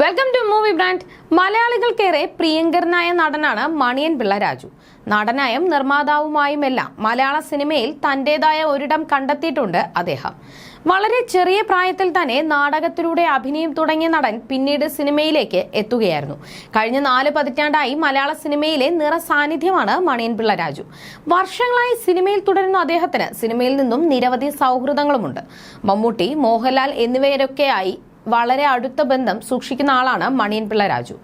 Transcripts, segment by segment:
Welcome to movie brand മലയാളികൾക്കേറെ പ്രിയങ്കരനായ നടനാണ് മണിയൻ പിള്ള രാജു. നടനായും നിർമ്മാതാവുമായുമെല്ലാം മലയാള സിനിമയിൽ തന്റേതായ ഒരിടം കണ്ടെത്തിയിട്ടുണ്ട് അദ്ദേഹം. വളരെ ചെറിയ പ്രായത്തിൽ തന്നെ നാടകത്തിലൂടെ അഭിനയം തുടങ്ങിയ നടൻ പിന്നീട് സിനിമയിലേക്ക് എത്തുകയായിരുന്നു. കഴിഞ്ഞ നാല് പതിറ്റാണ്ടായി മലയാള സിനിമയിലെ നിറ സാന്നിധ്യമാണ് മണിയൻ പിള്ള രാജു. വർഷങ്ങളായി സിനിമയിൽ തുടരുന്ന അദ്ദേഹത്തിന് സിനിമയിൽ നിന്നും നിരവധി സൗഹൃദങ്ങളുമുണ്ട്. മമ്മൂട്ടി മോഹൻലാൽ എന്നിവരൊക്കെയായി വളരെ അടുത്ത ബന്ധം സൂക്ഷിക്കുന്ന ആളാണ് മണിയൻ പിള്ള രാജു.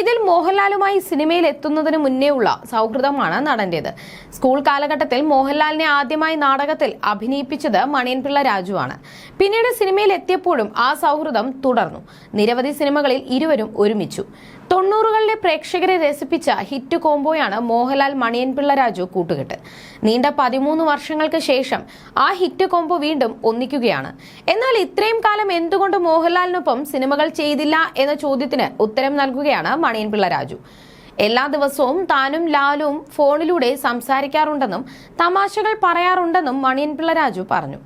ഇതിൽ മോഹൻലാലുമായി സിനിമയിൽ എത്തുന്നതിന് മുന്നേ ഉള്ള സൗഹൃദമാണ് നടന്റേത്. സ്കൂൾ കാലഘട്ടത്തിൽ മോഹൻലാലിനെ ആദ്യമായി നാടകത്തിൽ അഭിനയിപ്പിച്ചത് മണിയൻ പിള്ള രാജുവാണ് പിന്നീട് സിനിമയിൽ എത്തിയപ്പോഴും ആ സൗഹൃദം തുടർന്നു. നിരവധി സിനിമകളിൽ ഇരുവരും ഒരുമിച്ചു. തൊണ്ണൂറുകളിലെ പ്രേക്ഷകരെ രസിപ്പിച്ച ഹിറ്റ് കോംബോയാണ് മോഹൻലാൽ മണിയൻ പിള്ള രാജു കൂട്ടുകെട്ട്. നീണ്ട പതിമൂന്ന് വർഷങ്ങൾക്ക് ശേഷം ആ ഹിറ്റ് കോംബോ വീണ്ടും ഒന്നിക്കുകയാണ്. എന്നാൽ ഇത്രയും കാലം എന്തുകൊണ്ട് മോഹൻലാലിനൊപ്പം സിനിമകൾ ചെയ്തില്ല എന്ന ചോദ്യത്തിന് ഉത്തരം നൽകുകയാണ് മണിയൻപിള്ള രാജു. എല്ലാ ദിവസവും താനും ലാലും ഫോണിലൂടെ സംസാരിക്കാറുണ്ടെന്നും തമാശകൾ പറയാറുണ്ടെന്നും മണിയൻപിള്ള രാജു പറഞ്ഞു.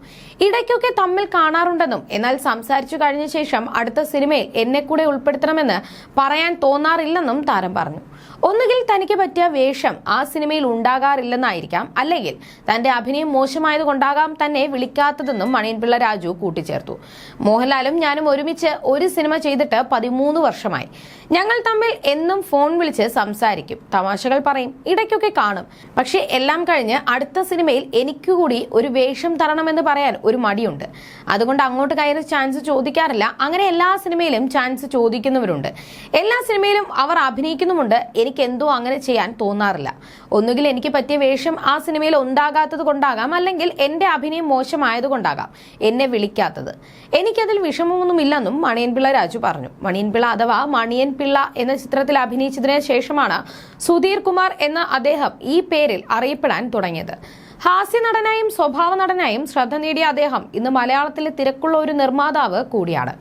ഇടയ്ക്കൊക്കെ തമ്മിൽ കാണാറുണ്ടെന്നും എന്നാൽ സംസാരിച്ചു കഴിഞ്ഞ ശേഷം അടുത്ത സിനിമയിൽ എന്നെ കൂടെ ഉൾപ്പെടുത്തണമെന്ന് പറയാൻ തോന്നാറില്ലെന്നും താരം പറഞ്ഞു. ഒന്നുകിൽ തനിക്ക് പറ്റിയ വേഷം ആ സിനിമയിൽ ഉണ്ടാകാറില്ലെന്നായിരിക്കാം. അല്ലെങ്കിൽ തന്റെ അഭിനയം മോശമായതുകൊണ്ടാകാം തന്നെ വിളിക്കാത്തതെന്നും മണിയൻപിള്ള രാജു കൂട്ടിച്ചേർത്തു. മോഹൻലാലും ഞാനും ഒരുമിച്ച് ഒരു സിനിമ ചെയ്തിട്ട് പതിമൂന്ന് വർഷമായി. ഞങ്ങൾ തമ്മിൽ എന്നും ഫോൺ വിളിച്ച് സംസാരിക്കും. തമാശകൾ പറയും ഇടയ്ക്കൊക്കെ കാണും. പക്ഷേ എല്ലാം കഴിഞ്ഞ് അടുത്ത സിനിമയിൽ എനിക്ക് കൂടി ഒരു വേഷം തരണമെന്ന് പറയാൻ ഒരു മടിയുണ്ട്. അതുകൊണ്ട് അങ്ങോട്ട് കയറി ചാൻസ് ചോദിക്കാറില്ല. അങ്ങനെ എല്ലാ സിനിമയിലും ചാൻസ് ചോദിക്കുന്നവരുണ്ട്. എല്ലാ സിനിമയിലും അവർ അഭിനയിക്കുന്നുമുണ്ട്. എനിക്ക് എന്തോ അങ്ങനെ ചെയ്യാൻ തോന്നാറില്ല. ഒന്നുകിൽ എനിക്ക് പറ്റിയ വേഷം ആ സിനിമയിൽ ഉണ്ടാകാത്തത് കൊണ്ടാകാം അല്ലെങ്കിൽ എന്റെ അഭിനയം മോശമായതുകൊണ്ടാകാം എന്നെ വിളിക്കാത്തത്. എനിക്കതിൽ വിഷമമൊന്നുമില്ലെന്നും മണിയൻപിള്ള രാജു പറഞ്ഞു. മണിയൻപിള്ള അഥവാ മണിയൻ പിള്ള എന്ന ചിത്രത്തിൽ അഭിനയിച്ചതിന് ശേഷമാണ് സുധീർ കുമാർ എന്ന അദ്ദേഹം ഈ പേരിൽ അറിയപ്പെടാൻ തുടങ്ങിയത്. ഹാസ്യ നടനായും സ്വഭാവ നടനായും ശ്രദ്ധ നേടിയ അദ്ദേഹം ഇന്ന് മലയാളത്തിലെ തിരക്കുള്ള ഒരു നിർമ്മാതാവ് കൂടിയാണ്.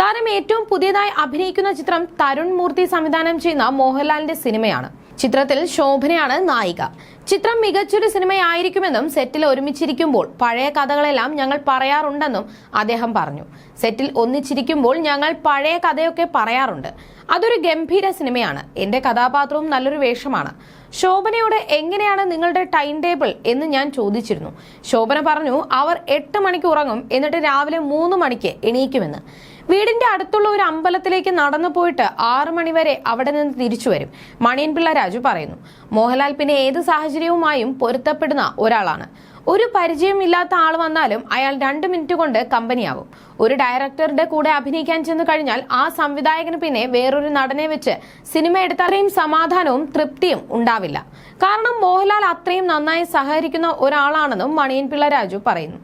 താരം ഏറ്റവും പുതിയതായി അഭിനയിക്കുന്ന ചിത്രം തരുൺ മൂർത്തി സംവിധാനം ചെയ്യുന്ന മോഹൻലാലിന്റെ സിനിമയാണ്. ചിത്രത്തിൽ ശോഭനയാണ് നായിക. ചിത്രം മികച്ചൊരു സിനിമയായിരിക്കുമെന്നും സെറ്റിൽ ഒരുമിച്ചിരിക്കുമ്പോൾ പഴയ കഥകളെല്ലാം ഞങ്ങൾ പറയാറുണ്ടെന്നും അദ്ദേഹം പറഞ്ഞു. സെറ്റിൽ ഒന്നിച്ചിരിക്കുമ്പോൾ ഞങ്ങൾ പഴയ കഥയൊക്കെ പറയാറുണ്ട്. അതൊരു ഗംഭീര സിനിമയാണ്. എന്റെ കഥാപാത്രവും നല്ലൊരു വേഷമാണ്. ശോഭനയോട് എങ്ങനെയാണ് നിങ്ങളുടെ ടൈം ടേബിൾ എന്ന് ഞാൻ ചോദിച്ചിരുന്നു. ശോഭന പറഞ്ഞു അവർ എട്ട് മണിക്ക് ഉറങ്ങും. എന്നിട്ട് രാവിലെ മൂന്ന് മണിക്ക് എണീക്കുമെന്ന്. വീടിന്റെ അടുത്തുള്ള ഒരു അമ്പലത്തിലേക്ക് നടന്നു പോയിട്ട് ആറു മണിവരെ അവിടെ നിന്ന് തിരിച്ചു വരും. മണിയൻപിള്ള രാജു പറയുന്നു. മോഹൻലാൽ പിന്നെ ഏത് സാഹചര്യവുമായും പൊരുത്തപ്പെടുന്ന ഒരാളാണ്. ഒരു പരിചയമില്ലാത്ത ആൾ വന്നാലും അയാൾ രണ്ട് മിനിറ്റ് കൊണ്ട് കമ്പനിയാവും. ഒരു ഡയറക്ടറുടെ കൂടെ അഭിനയിക്കാൻ ചെന്ന് കഴിഞ്ഞാൽ ആ സംവിധായകന് പിന്നെ വേറൊരു നടനെ വെച്ച് സിനിമ എടുത്തത്രയും സമാധാനവും തൃപ്തിയും ഉണ്ടാവില്ല. കാരണം മോഹൻലാൽ അത്രയും നന്നായി സഹകരിക്കുന്ന ഒരാളാണെന്നും മണിയൻപിള്ള രാജു പറയുന്നു.